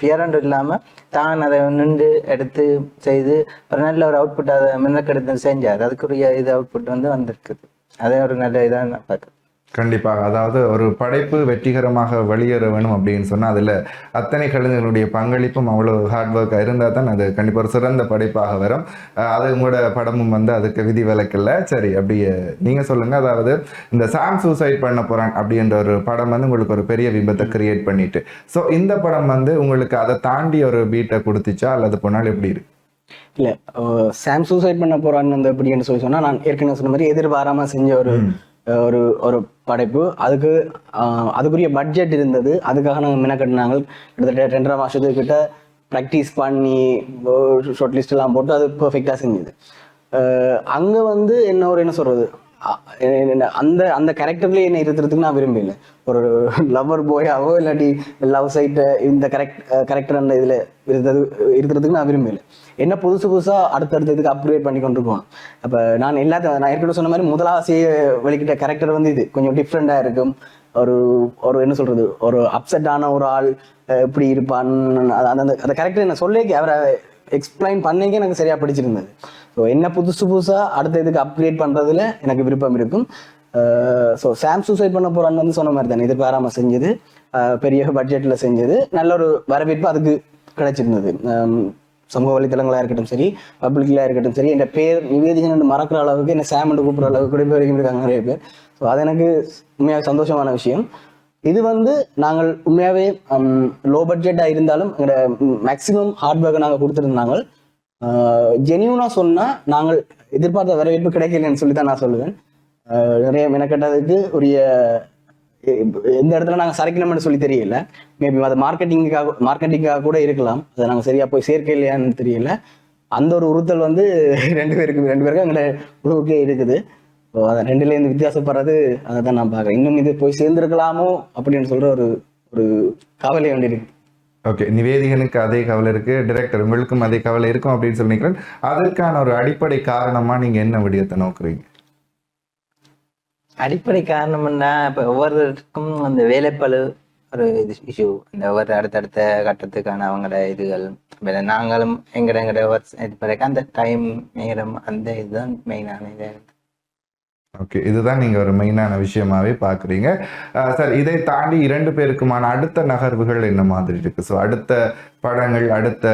ஃபியரண்ட் இல்லாமல் தான் அதை நின்று எடுத்து செய்து ஒரு நல்ல ஒரு அவுட்புட் அதை மின்னக்கெடுத்து செஞ்சார். அதுக்குரிய இது அவுட்புட் வந்து வந்திருக்குது. அதே ஒரு நல்ல இதாக நான் பார்க்குறேன். கண்டிப்பாக. அதாவது ஒரு படைப்பு வெற்றிகரமாக வெளியேற வேணும் அப்படின்னு சொன்னால் அதில் அத்தனை கலைஞர்களுடைய பங்களிப்பும் அவ்வளோ ஹார்ட் ஒர்க்காக இருந்தால் தான் அது கண்டிப்பாக ஒரு சிறந்த படைப்பாக வரும். அது உங்களோட படமும் வந்து அதுக்கு விதி விலக்கில்ல. சரி அப்படியே நீங்கள் சொல்லுங்கள் அதாவது இந்த சாம் சூசைட் பண்ண போகிறான் அப்படின்ற ஒரு படம் வந்து உங்களுக்கு ஒரு பெரிய விபத்தை கிரியேட் பண்ணிட்டு. ஸோ இந்த படம் வந்து உங்களுக்கு அதை தாண்டி ஒரு பீட்டை கொடுத்துச்சா? அல்லது போனால் எப்படி இருக்கு? இல்ல சாம் சூசைட் பண்ண போறான்னு வந்து எப்படின்னு சொல்லி சொன்னா நான் ஏற்கனவே சொன்ன மாதிரி எதிர்பாராம செஞ்ச ஒரு ஒரு ஒரு படைப்பு. அதுக்கு அதுக்குரிய பட்ஜெட் இருந்தது. அதுக்காக நாங்கள் மெனக்கட்டினாங்க. கிட்டத்தட்ட ரெண்டரை மாசத்துக்கிட்ட ப்ராக்டிஸ் பண்ணி ஷார்ட் லிஸ்ட் எல்லாம் போட்டு அது பர்ஃபெக்டாக செஞ்சுது. அங்கே வந்து என்ன ஒரு என்ன சொல்கிறது அந்த அந்த கேரக்டர்லேயே என்ன இருக்கிறதுக்கு நான் விரும்பல ஒரு லவ்வர் போயாவோ இல்லாட்டி லவ் சைட்டை இந்த கரெக்ட் கரெக்டர் அந்த இதில் இருந்தது இருக்கிறதுக்கு நான் விரும்பலை என்ன புதுசு புதுசாக அடுத்தடுத்த இதுக்கு அப்கிரேட் பண்ணி கொண்டு போகணும் அப்போ நான் எல்லாத்தையும் நான் ஏற்கனவே சொன்ன மாதிரி முதலாசிய வெளிக்கிட்ட கேரக்டர் வந்து இது. கொஞ்சம் டிஃப்ரெண்ட்டாக இருக்கும். ஒரு ஒரு என்ன சொல்றது? ஒரு அப்செட் ஆன ஒரு ஆள் இப்படி எப்படி இருப்பான். அந்த அந்த கேரக்டர் என்ன சொல்லி அவரை எக்ஸ்பிளைன் பண்ணிக்க எனக்கு சரியாக பிடிச்சிருந்தது. ஸோ என்ன புதுசு புதுசாக அடுத்த இதுக்கு அப்கிரேட் பண்ணுறதுல எனக்கு விருப்பம் இருக்கும். ஸோ சாம் சூசைட் பண்ண போகிறான்னு வந்து சொன்ன மாதிரி தானே. எதிர்பாராம செஞ்சது. பெரிய பட்ஜெட்டில் செஞ்சது. நல்ல ஒரு வரவேற்பு அதுக்கு கிடைச்சிருந்தது. சமூக வலைத்தளங்களாக இருக்கட்டும் சரி பப்ளிக்கலாக இருக்கட்டும் சரி என் பேர் நிவேதிகன் மறக்கிற அளவுக்கு என்ன சாம் கூப்பிட்ற அளவுக்கு கூட பேர் வரைக்கும் இருக்காங்க நிறைய பேர். ஸோ அது எனக்கு உண்மையாக சந்தோஷமான விஷயம். இது வந்து நாங்கள் உண்மையாகவே லோ பட்ஜெட்டாக இருந்தாலும் எங்களோட மேக்சிமம் ஹார்ட் ஒர்க்கை நாங்கள் கொடுத்துருந்தாங்க. ஜெனியூனாக சொன்னால் நாங்கள் எதிர்பார்த்த வரவேற்பு கிடைக்கலன்னு சொல்லி தான் நான் சொல்லுவேன். நிறைய மெனக்கட்டதுக்கு உரிய எந்த இடத்துல நாங்கள் சரைக்கணும்னு சொல்லி தெரியல. மேபி அது மார்க்கெட்டிங்காக மார்க்கெட்டிங்காக கூட இருக்கலாம். அதை நாங்கள் சரியா போய் சேர்க்க இல்லையான்னு தெரியல. அந்த ஒரு உறுத்தல் வந்து ரெண்டு பேருக்கு ரெண்டு பேருக்கும் எங்களை குழுவுக்கே இருக்குது. ஸோ அதை ரெண்டுலேருந்து வித்தியாசப்படுறது அதை தான் நான் பார்க்குறேன். இன்னும் இது போய் சேர்ந்துருக்கலாமோ அப்படின்னு சொல்கிற ஒரு ஒரு கவலை வேண்டி இருக்கு. ஓகே நிவேதிகனுக்கு அதே கவலை இருக்கு. டிரெக்டர் உங்களுக்கும் அதே கவலை இருக்கும் அப்படின்னு சொல்லி அதற்கான ஒரு அடிப்படை காரணமா நீங்க என்ன விடயத்தை நோக்குறீங்க? அடிப்படை காரணம் என்ன இப்போ ஒவ்வொருத்தருக்கும் அந்த வேலைப்பளு ஒரு இது இஷ்யூ இந்த ஒவ்வொரு அடுத்தடுத்த கட்டத்துக்கான அவங்களோட இதுகள் நாங்களும் எங்கட எங்கட இது பிறகு அந்த டைம் நேரம் அந்த இதுதான் மெயினான இது. ஓகே இதுதான் நீங்க ஒரு மெயினான விஷயமாவே பாக்குறீங்க. சார் இதை தாண்டி இரண்டு பேருக்குமான அடுத்த நகர்வுகள் என்ன மாதிரி இருக்கு? ஸோ அடுத்த படங்கள் அடுத்த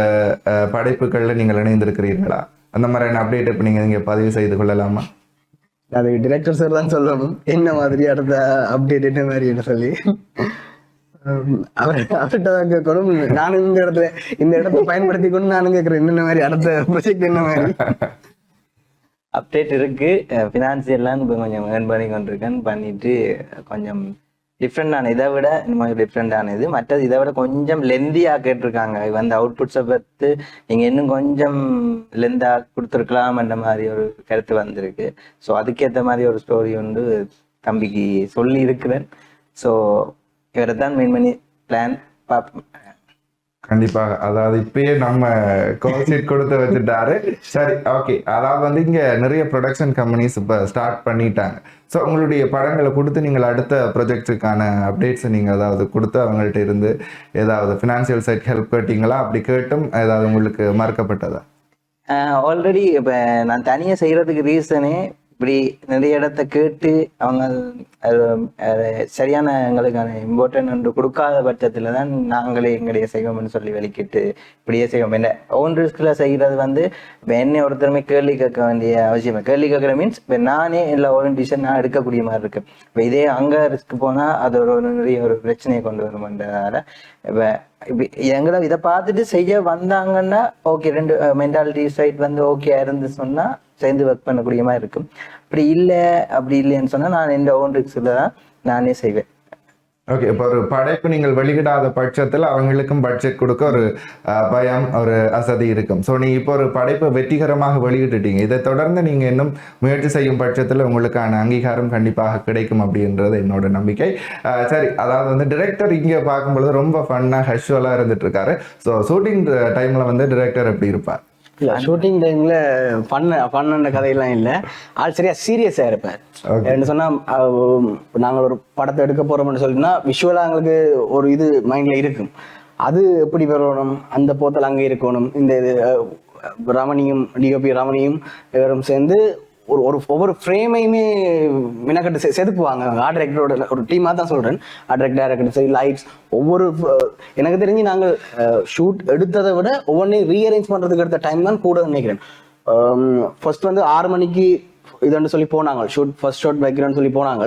அஹ், படைப்புகள்ல நீங்கள் இணைந்திருக்கிறீர்களா? அந்த மாதிரியான அப்டேட் இப்போ நீங்க இங்கே பதிவு செய்து கொள்ளலாமா? அது டிரெக்டர் சார் தான் சொல்லணும் என்ன மாதிரி அடுத்த அப்டேட் என்ன மாதிரி சொல்லி. அவர் அவர்கிட்ட தான் கேட்கணும். நானும் இந்த இடத்துல இந்த இடத்த பயன்படுத்தி கொண்டு நானும் கேட்கறேன். என்னென்ன மாதிரி அடுத்த ப்ரொஜெக்ட் என்ன மாதிரி? அப்டேட் இருக்கு. ஃபினான்சியெல்லாம் இப்போ கொஞ்சம் ஏர்ன் பண்ணி கொண்டிருக்கேன். பண்ணிட்டு கொஞ்சம் டிஃப்ரெண்டான இதை விட இந்த டிஃப்ரெண்டான இது மற்றது இதை விட கொஞ்சம் லெந்தியாக கேட்டிருக்காங்க. அந்த அவுட்புட்ஸை பார்த்து நீங்கள் இன்னும் கொஞ்சம் லெந்தாக கொடுத்துருக்கலாம்ன்ற மாதிரி ஒரு கருத்து வந்திருக்கு. ஸோ அதுக்கேற்ற மாதிரி ஒரு ஸ்டோரி வந்து தம்பிக்கு சொல்லி இருக்கிறேன். ஸோ இவரை தான் மெயின் பண்ணி பிளான் பார்ப்போம். கண்டிப்பாக. அதாவது இப்பயே நம்ம கோல்ஷீட் கொடுத்து வச்சுட்டாரு. சரி ஓகே அதாவது வந்து இங்க நிறைய ப்ரொடக்ஷன் கம்பெனிஸ் இப்போ ஸ்டார்ட் பண்ணிட்டாங்க. ஸோ உங்களுடைய படங்களை கொடுத்து நீங்கள் அடுத்த ப்ரொஜெக்ட்ஸுக்கான அப்டேட்ஸை நீங்கள் அதாவது கொடுத்து அவங்கள்ட்ட இருந்து ஏதாவது ஃபினான்சியல் சைட் ஹெல்ப் கேட்டீங்களா? அப்படி கேட்டும் ஏதாவது உங்களுக்கு மறுக்கப்பட்டதா? ஆல்ரெடி இப்போ நான் தனியாக செய்கிறதுக்கு ரீசனே இப்படி நிறைய இடத்த கேட்டு அவங்க அது, சரியான எங்களுக்கான இம்பார்ட்டன்ட் ஒன்று கொடுக்காத பட்சத்தில் தான் நாங்களே எங்களுடைய செய்வோம்னு சொல்லி வெளிக்கிட்டு இப்படியே செய்வோம். என்ன ஓன் ரிஸ்கில் செய்கிறது வந்து இப்போ என்னை ஒருத்தருமே கேள்வி கேட்க வேண்டிய அவசியம் கேள்வி கேட்குற மீன்ஸ் இப்போ நானே இல்லை ஓன் டிசிஷன் நான் எடுக்கக்கூடிய மாதிரி இருக்கு. இப்போ இதே அங்கே ரிஸ்க் போனால் அது ஒரு ஒரு நிறைய ஒரு பிரச்சனையை கொண்டு வருமன்றதால இப்போ எங்களை இதை பார்த்துட்டு செய்ய வந்தாங்கன்னா ஓகே ரெண்டு மென்டாலிட்டி சைட் வந்து ஓகே இருந்து சொன்னால் சேர்ந்து ஒர்க் பண்ணக்கூடிய மாதிரி இருக்கும். அப்படி இல்லை அப்படி இல்லைன்னு சொன்னால் நான் எந்த ஓன் ரிக்ஸில் தான் நானே செய்வேன். ஓகே இப்போ ஒரு படைப்பு நீங்கள் வெளியிடாத பட்சத்தில் அவங்களுக்கும் பட்ஜெட் கொடுக்க ஒரு பயம் ஒரு அசதி இருக்கும். ஸோ நீங்கள் இப்போ ஒரு படைப்பை வெற்றிகரமாக வெளியிட்டுட்டீங்க. இதை தொடர்ந்து நீங்கள் இன்னும் முயற்சி செய்யும் பட்சத்தில் உங்களுக்கான அங்கீகாரம் கண்டிப்பாக கிடைக்கும் அப்படின்றது என்னோட நம்பிக்கை. சரி அதாவது வந்து டிரெக்டர் இங்கே பார்க்கும்பொழுது ரொம்ப ஃபன்னாக ஹஷுவலாக இருந்துட்டு இருக்காரு. ஸோ ஷூட்டிங் டைமில் வந்து டிரெக்டர் எப்படி இருப்பார்? இல்ல ஷூட்டிங் டைம்ல பண்ண பண்ண கதையெல்லாம் இல்ல. ஆள் சரியா சீரியஸா இருப்பார். Okay. என்ன சொன்னா அஹ், நாங்கள் ஒரு படத்தை எடுக்க போறோம்னு சொல்லினா விஷுவலா எங்களுக்கு ஒரு இது மைண்ட்ல இருக்கும். அது எப்படி வரணும் அந்த போத்தல் அங்க இருக்கணும். இந்த இது ரமணியும் டிஓபி ரமணியும் இவரும் சேர்ந்து ஒரு ஒரு ஒவ்வொரு ஃப்ரேமையுமே மினக்கட்டு செ- செதுக்குவாங்க ஆர்ட் டைரக்டரோட ஒரு டீமாக தான் சொல்கிறேன் ஆர்ட் டைரக்டர் டைரக்டர் சரி லைட்ஸ் ஒவ்வொரு எனக்கு தெரிஞ்சு நாங்கள் ஷூட் எடுத்ததை விட ஒவ்வொன்றையும் ரீஅரேஞ்ச் பண்ணுறதுக்கு எடுத்த டைம் தான் கூட நினைக்கிறேன். ஃபர்ஸ்ட் வந்து ஆறு மணிக்கு இதுன்னு சொல்லி போனாங்க. ஷூட் ஃபர்ஸ்ட் ஷாட் வைக்கிறேன்னு சொல்லி போனாங்க.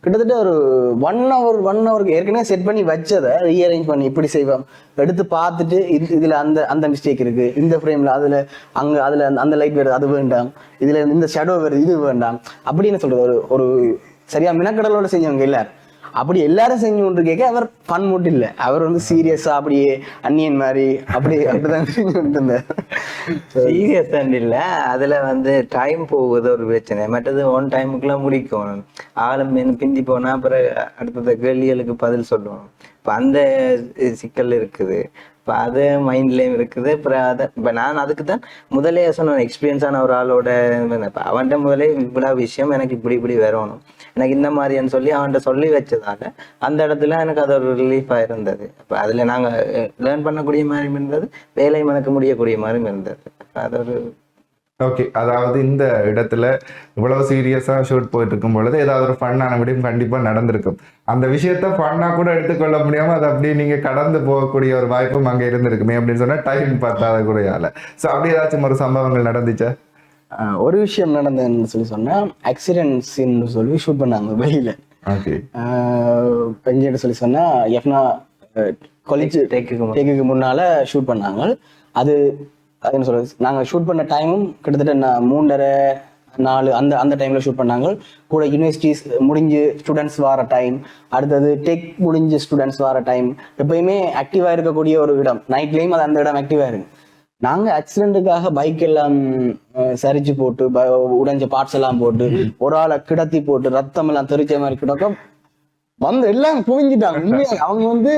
கிட்டத்தட்ட ஒரு ஒன் ஹவர் ஒன் ஹவருக்கு ஏற்கனவே செட் பண்ணி வச்சதை ரீஅரேஞ்ச் பண்ணி இப்படி செய்வோம். எடுத்து பார்த்துட்டு இது இதில் அந்த அந்த மிஸ்டேக் இருக்குது இந்த ஃப்ரேமில் அதில் அங்கே அதில் அந்த- அந்த லைட் வருது அது வேண்டாம். இதில் இந்த ஷேடோ வருது இது வேண்டாம். அப்படின்னு சொல்கிறது ஒரு ஒரு சரியாக மினக்கடலோட செஞ்சவங்க எல்லாரும் அப்படி எல்லாரும் செஞ்சு கொண்டு கேட்க அவர் ஃபன் மட்டும் இல்லை. அவர் வந்து சீரியஸா அப்படியே அன்னியன் மாதிரி அப்படி அப்படிதான் செஞ்சு கொண்டு இருந்தார். சீரியஸ் இல்ல. அதுல வந்து டைம் போகுது ஒரு பிரச்சனை. மற்றது ஒன் டைமுக்குள்ள முடிக்கும். ஆளும் பிந்தி போனா அப்புறம் அடுத்தது கேள்விகளுக்கு பதில் சொல்லுவோம். இப்ப அந்த சிக்கல் இருக்குது. இப்ப அது மைண்ட்லயும் இருக்குது. அப்புறம் அதை இப்ப நான் அதுக்கு தான் முதலே சொன்னேன் எக்ஸ்பீரியன்ஸான ஒரு ஆளோட அவன்கிட்ட முதலே இவ்வளவு விஷயம் எனக்கு இப்படி இப்படி வரணும். எனக்கு இந்த மாதிரின்னு சொல்லி அவன்கிட்ட சொல்லி வச்சதால அந்த இடத்துல எனக்கு அது ஒரு ரிலீஃபாக இருந்தது. அப்ப அதில் நாங்கள் லேர்ன் பண்ணக்கூடிய மாதிரியும் இருந்தது வேலையும் எனக்கு முடியக்கூடிய மாதிரியும் இருந்தது. அது ஒரு ஓகே அதாவது இந்த இடத்துல இவ்வளவு சீரியஸாக ஷூட் போயிட்டு இருக்கும் பொழுது ஏதாவது ஒரு ஃபன்னான விடையும் கண்டிப்பாக நடந்திருக்கும். அந்த விஷயத்த ஃபன்னாக கூட எடுத்துக்கொள்ள முடியாமல் அது அப்படியே நீங்கள் கடந்து போகக்கூடிய ஒரு வாய்ப்பும் அங்கே இருந்திருக்குமே அப்படின்னு சொன்னால் டைம் பார்த்தாத கூடயால ஸோ அப்படி ஏதாச்சும் ஒரு சம்பவங்கள் நடந்துச்சா? ஒரு விஷயம் நடந்ததுன்னு சொல்லி சொன்னா ஆக்சிடென்ட்ஸ்ன்னு சொல்லி ஷூட் பண்ணாங்க வெளியில. எங்கன்னு சொல்லி சொன்னா எஃப்னா காலேஜ் டேக்குக்கு. டேக்குக்கு முன்னால ஷூட் பண்ணாங்க. அது அது என்ன சொல்றது. நாங்க ஷூட் பண்ண டைமும் கிட்டத்தட்ட நான் மூன்றரை நாலு அந்த அந்த டைம்ல ஷூட் பண்ணாங்க. கூட யூனிவர்சிட்டிஸ் முடிஞ்சு ஸ்டூடெண்ட்ஸ் வர டைம் அடுத்தது டெக் முடிஞ்சு ஸ்டூடெண்ட்ஸ் வர டைம் எப்பயுமே ஆக்டிவா இருக்கக்கூடிய ஒரு இடம். நைட்லயும் அது அந்த இடம் ஆக்டிவா இருக்கு. நாங்க ஆக்சிடென்ட்டுக்காக பைக் எல்லாம் சரிச்சு போட்டு ப- உடைஞ்ச பார்ட்ஸ் எல்லாம் போட்டு ஒரு ஆளை கிடத்தி போட்டு ரத்தம் எல்லாம் தெரிச்ச மாதிரி கிடக்க வந்து எல்லாம் குவிஞ்சிட்டாங்க உண்மையா அவங்க வந்து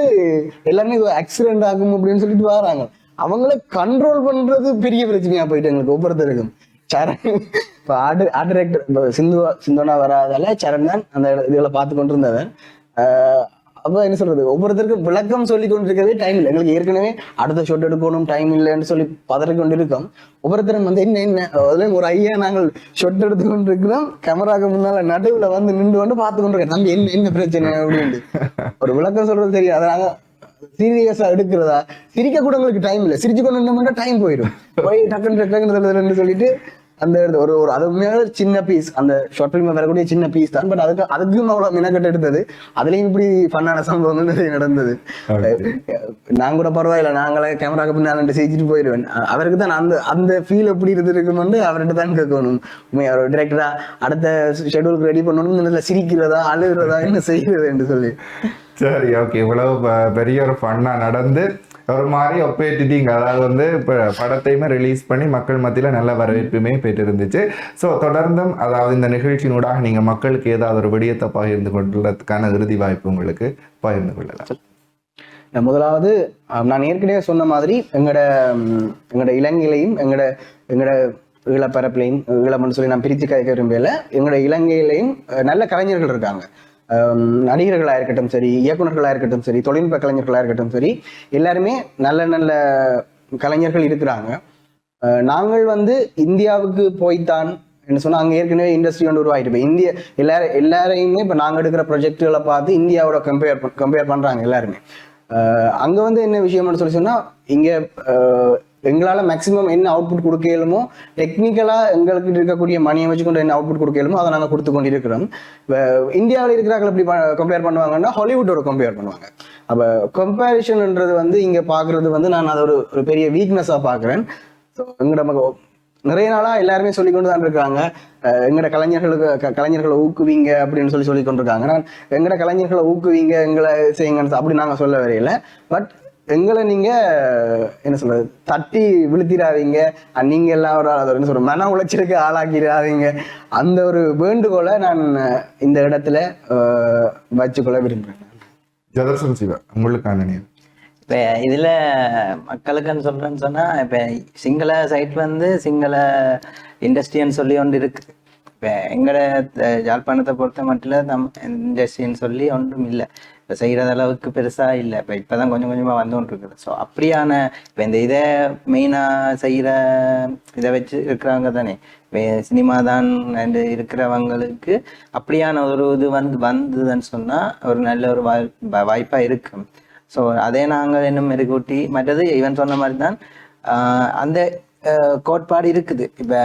எல்லாருமே ஆக்சிடென்ட் ஆகும் அப்படின்னு சொல்லிட்டு வராங்க. அவங்கள கண்ட்ரோல் பண்றது பெரிய பிரச்சனையா போயிட்டு எங்களுக்கு ஒவ்வொருத்தருக்கும். சரண் இப்ப ஆர்ட் ஆர்ட் டைரக்டர் சிந்து சிந்தோனா வராதால சரண் தான் அந்த இதுகளை பார்த்து கொண்டு இருந்தவன் அப்போ என்ன சொல்றது? ஒவ்வொருத்தருக்கும் விளக்கம் சொல்லி கொண்டிருக்கவே டைம் இல்லை. எங்களுக்கு ஏற்கனவே அடுத்த ஷாட் எடுக்கணும் டைம் இல்லைன்னு சொல்லி பதறி கொண்டு இருக்கோம் ஒவ்வொருத்தரும் வந்து என்ன என்ன? ஒரு ஐயா நாங்கள் ஷொட் எடுத்து கொண்டு இருக்கிறோம் கேமராக்கு முன்னால நடுவுல வந்து நின்று கொண்டு பார்த்து கொண்டு இருக்கோம் தம்பி என்ன என்ன பிரச்சனை? அப்படின்ட்டு. ஒரு விளக்கம் சொல்றது தெரியும் அதை சீரியஸா எடுக்கிறதா? சிரிக்க கூட உங்களுக்கு டைம் இல்லை. சிரிச்சு கொண்டு டைம் போயிடும். போய் டக்குன்னு டக்குன்னு சொல்லிட்டு அந்த ஒரு ஒரு அது உண்மையாக ஒரு சின்ன பீஸ் அந்த ஷார்ட் ஃபிலிம் வரக்கூடிய சின்ன பீஸ் தான். பட் அதுக்கு அதுக்கும் அவ்வளவு மினக்கட்டு எடுத்தது. அதுலயும் இப்படி ஃபன்னான நிறைய நடந்தது. நான் கூட பரவாயில்ல. நாங்களே கேமராக்கு பின்னால செஞ்சுட்டு போயிடுவேன் அவருக்கு தான் அந்த அந்த ஃபீல் எப்படி இருந்திருக்குன்னு அவர்கிட்ட தான் கேட்கணும். உண்மையா ஒரு டிரெக்டரா அடுத்த ஷெட்யூலுக்கு ரெடி பண்ணணும் இதுல சிரிக்கிறதா அழுகிறதா என்ன செய்யறது என்று சொல்லி. சரி ஓகே இவ்வளவு பெரிய ஒரு ஃபன்னா நடந்து ஒரு மாதிரி ஒப்பேற்றிட்டீங்க அதாவது வந்து இப்போ படத்தையுமே ரிலீஸ் பண்ணி மக்கள் மத்தியில நல்ல வரவேற்புமே பெற்றிருந்துச்சு. ஸோ தொடர்ந்தும் அதாவது இந்த நிகழ்ச்சியினூடாக நீங்க மக்களுக்கு ஏதாவது ஒரு விடயத்தை பகிர்ந்து கொள்றதுக்கான இறுதி வாய்ப்பு உங்களுக்கு பகிர்ந்து கொள்ளலாம். முதலாவது அஹ், நான் ஏற்கனவே சொன்ன மாதிரி எங்களோட எங்களோட இலங்கையிலையும் எங்களோட எங்களோட ஈழப்பரப்புலையும் ஈழம்னு சொல்லி நான் பிரித்து கதைக்க விரும்பல எங்களோட இலங்கையிலையும் நல்ல கலைஞர்கள் இருக்காங்க. நடிகர்களாக இருக்கட்டும் சரி இயக்குநர்களாக இருக்கட்டும் சரி தொழில்நுட்ப கலைஞர்களாக இருக்கட்டும் சரி எல்லாருமே நல்ல நல்ல கலைஞர்கள் இருக்கிறாங்க. நாங்கள் வந்து இந்தியாவுக்கு போய்த்தான் என்ன சொன்னால் அங்கே ஏற்கனவே இண்டஸ்ட்ரி ஒன்று உருவாகிட்டு இந்திய எல்லாரும் எல்லாரையுமே இப்போ நாங்கள் எடுக்கிற ப்ரொஜெக்டுகளை பார்த்து இந்தியாவோட கம்பேர் கம்பேர் பண்ணுறாங்க எல்லாருமே. அங்கே வந்து என்ன விஷயம்னு சொல்லி சொன்னால் இங்கே எங்களால் மேக்ஸிமம் என்ன அவுட்புட் கொடுக்க இயலுமோ டெக்னிக்கலாக எங்களுக்கு இருக்கக்கூடிய மணியை வச்சு கொண்டு என்ன அவுட்புட் கொடுக்க இயலுமோ அதை நாங்கள் கொடுத்து கொண்டு இருக்கிறோம் இந்தியாவில் இருக்கிறார்கள் எப்படி கம்பேர் பண்ணுவாங்கன்னா ஹாலிவுட்டோட கம்பேர் பண்ணுவாங்க. அப்போ கம்பேரிஷன்ன்றது வந்து இங்கே பார்க்குறது வந்து நான் அதை ஒரு ஒரு பெரிய வீக்னஸாக பார்க்குறேன். ஸோ எங்களோட மக- நிறைய நாளா எல்லாருமே சொல்லி கொண்டு தான் இருக்காங்க. எங்களோட எங்கட கலைஞர்களுக்கு க- கலைஞர்களை ஊக்குவீங்க அப்படின்னு சொல்லி சொல்லிக்கொண்டு இருக்காங்க நான் எங்கட கலைஞர்களை ஊக்குவீங்க எங்களை செய்யுங்கன்னு அப்படி நாங்கள் சொல்ல வரையில பட் எங்களை நீங்க என்ன சொல்றது தட்டி விழுத்திடாதீங்க. நீங்க எல்லாம் ஒரு என்ன சொல்ற மன உளைச்சலுக்கு ஆளாக்கிடாதீங்க. அந்த ஒரு வேண்டுகோளை நான் இந்த இடத்துல வச்சுக்கொள்ள விரும்புறேன் ஜதர்சன் சிவா உங்களுக்கான நேரம் இப்போ இதில் மக்களுக்குன்னு சொல்கிறேன்னு சொன்னால் இப்போ சிங்கள சைட் வந்து சிங்கள இண்டஸ்ட்ரின்னு சொல்லி ஒன்று இருக்குது இப்போ எங்களோட ஜாழ்ப்பாணத்தை யாழ்ப்பாணத்தை பொறுத்த மட்டும் நம் இண்டஸ்ட்ரின்னு சொல்லி ஒன்றும் இல்லை. இப்போ செய்கிற அளவுக்கு பெருசாக இல்லை. இப்போ இப்போ தான் கொஞ்சம் கொஞ்சமாக வந்து கொண்டு இருக்குது ஸோ அப்படியான இப்போ இந்த இதை மெயினாக செய்கிற இதை வச்சு இருக்கிறவங்க தானே. சினிமா தான் இருக்கிறவங்களுக்கு அப்படியான ஒரு இது வந்து வந்ததுன்னு சொன்னால் ஒரு நல்ல ஒரு வாய் வாய்ப்பாக இருக்கும் ஸோ அதே நாங்கள் இன்னும் மெருகூட்டி மற்றது இவன் சொன்ன மாதிரி தான் அந்த கோட்பாடு இருக்குது. இப்போ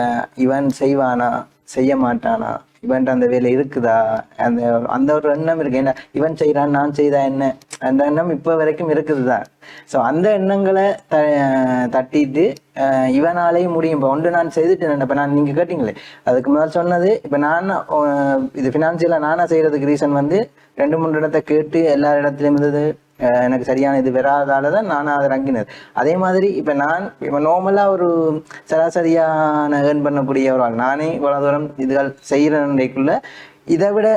இவன் செய்வானா செய்ய மாட்டானா? இவன்ட்டு அந்த வேலை இருக்குதா? அந்த அந்த ஒரு எண்ணம் இருக்கு. என்ன இவன் செய்யறான் நான் செய்தா என்ன? அந்த எண்ணம் இப்போ வரைக்கும் இருக்குது தான் ஸோ அந்த எண்ணங்களை த தட்டிட்டு இவனாலேயும் முடியும். இப்போ ஒன்று நான் செய்துட்டேன் இப்போ நான் நீங்கள் கேட்டீங்களே அதுக்கு முதல் சொன்னது இப்போ நான் இது ஃபினான்சியலாக நானாக செய்கிறதுக்கு ரீசன் வந்து ரெண்டு மூணு இடத்த கேட்டு எல்லா இடத்துலையும் இருந்தது எனக்கு சரியான இது வராதால தான் நான் அதை இறங்கினது அதே மாதிரி இப்போ நான் இப்போ நார்மலாக ஒரு சராசரியான ஏர்ன் பண்ணக்கூடிய ஒரு ஆள். நானே இவ்வளோ தூரம் இதுகள் செய்கிறக்குள்ள இதை விட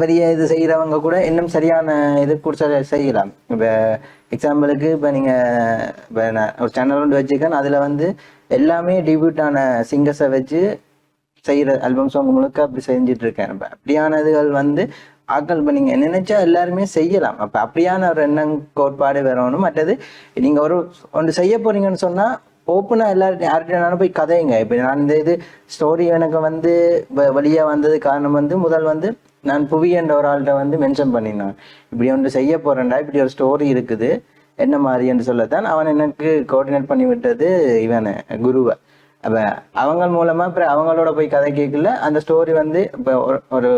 பெரிய இது செய்கிறவங்க கூட இன்னும் சரியான இது கொடுத்த செய்யலாம். இப்போ எக்ஸாம்பிளுக்கு இப்போ நீங்கள் இப்போ நான் ஒரு சேனல் ஒன்று வச்சுக்கேன். அதில் வந்து எல்லாமே டிபியூட் ஆன சிங்கர்ஸை வச்சு செய்கிற ஆல்பம் சாங் முழுக்க அப்படி செஞ்சுட்டு இருக்கேன். அப்படியான இதுகள் வந்து ஆக்கள் இப்போ நீங்கள் நினைச்சா எல்லாருமே செய்யலாம். அப்போ அப்படியான ஒரு எண்ணம் கோட்பாடு வரணும் மற்றது நீங்கள் ஒரு ஒன்று செய்ய போறீங்கன்னு சொன்னால் ஓப்பனாக எல்லார்ட்டையும் யார்கிட்டயும் போய் கதைங்க. இப்போ நான் இந்த இது ஸ்டோரி எனக்கு வந்து வெளியே வந்தது காரணம் வந்து முதல் வந்து நான் புவி என்ற ஒரு ஆள்கிட்ட வந்து மென்ஷன் பண்ணினான் இப்படி ஒன்று செய்ய போறேன்டா இப்படி ஒரு ஸ்டோரி இருக்குது. என்ன மாதிரி என்று சொல்லத்தான் அவன் எனக்கு கோஆர்டினேட் பண்ணி விட்டது இவனை குருவை. அப்போ அவங்க மூலமா அப்புறம் அவங்களோட போய் கதை கேட்கல. அந்த ஸ்டோரி வந்து இப்போ ஒரு ஒரு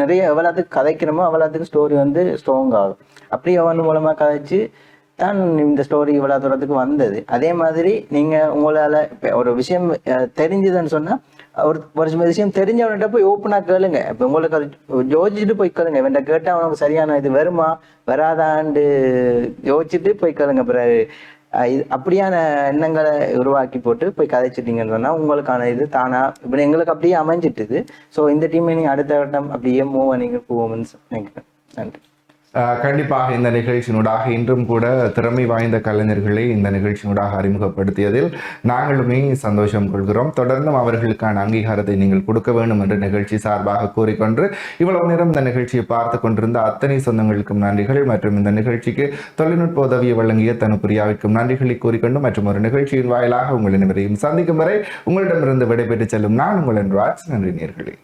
நிறைய எவ்வளோத்துக்கு கதைக்கிறோமோ அவ்வளோத்துக்கு ஸ்டோரி வந்து ஸ்ட்ராங் ஆகும். அப்படி அவன் மூலமா கதைச்சு தான் இந்த ஸ்டோரி இவ்வளோ தூரத்துக்கு வந்தது. அதே மாதிரி நீங்கள் உங்களால் இப்போ ஒரு விஷயம் தெரிஞ்சுதுன்னு சொன்னால் ஒரு ஒரு சில விஷயம் தெரிஞ்சவன்கிட்ட போய் ஓப்பனாக கேளுங்க. இப்போ உங்களுக்கு அது யோசிச்சுட்டு போய் கேளுங்க. இவன்கிட்ட கேட்டால் அவனுக்கு சரியான இது வருமா? வராதான்னு யோசிச்சுட்டு போய் கேளுங்க பிறகு. அப்படியான எண்ணங்களை உருவாக்கி போட்டு போய் கதைச்சிட்டீங்கன்னு சொன்னா உங்களுக்கான இது தானா இப்போ எங்களுக்கு அப்படியே அமைஞ்சிட்டுது. ஸோ இந்த டீமை நீங்க அடுத்த கட்டம் அப்படியே மூவ் பண்ணி போவோம்னு நினைக்கிறேன். நன்றி. கண்டிப்பாக இந்த நிகழ்ச்சியினூடாக இன்றும் கூட திறமை வாய்ந்த கலைஞர்களை இந்த நிகழ்ச்சியினூடாக அறிமுகப்படுத்தியதில் நாங்களுமே சந்தோஷம் கொள்கிறோம். தொடர்ந்தும் அவர்களுக்கான அங்கீகாரத்தை நீங்கள் கொடுக்க வேண்டும் என்று நிகழ்ச்சி சார்பாக கூறிக்கொண்டு இவ்வளவு நேரம் இந்த நிகழ்ச்சியை பார்த்து கொண்டிருந்த அத்தனை சொந்தங்களுக்கும் நன்றிகள். மற்றும் இந்த நிகழ்ச்சிக்கு தொழில்நுட்ப உதவியை வழங்கிய தனுப்பிரியாவிற்கும் நன்றிகளை கூறிக்கொண்டு மற்றும் ஒரு நிகழ்ச்சியின் வாயிலாக உங்கள் அனைவரையும் சந்திக்கும் வரை உங்களிடமிருந்து விடைபெற்று செல்லும் நான் உங்கள் ராஜ் நன்றி நேர்களே.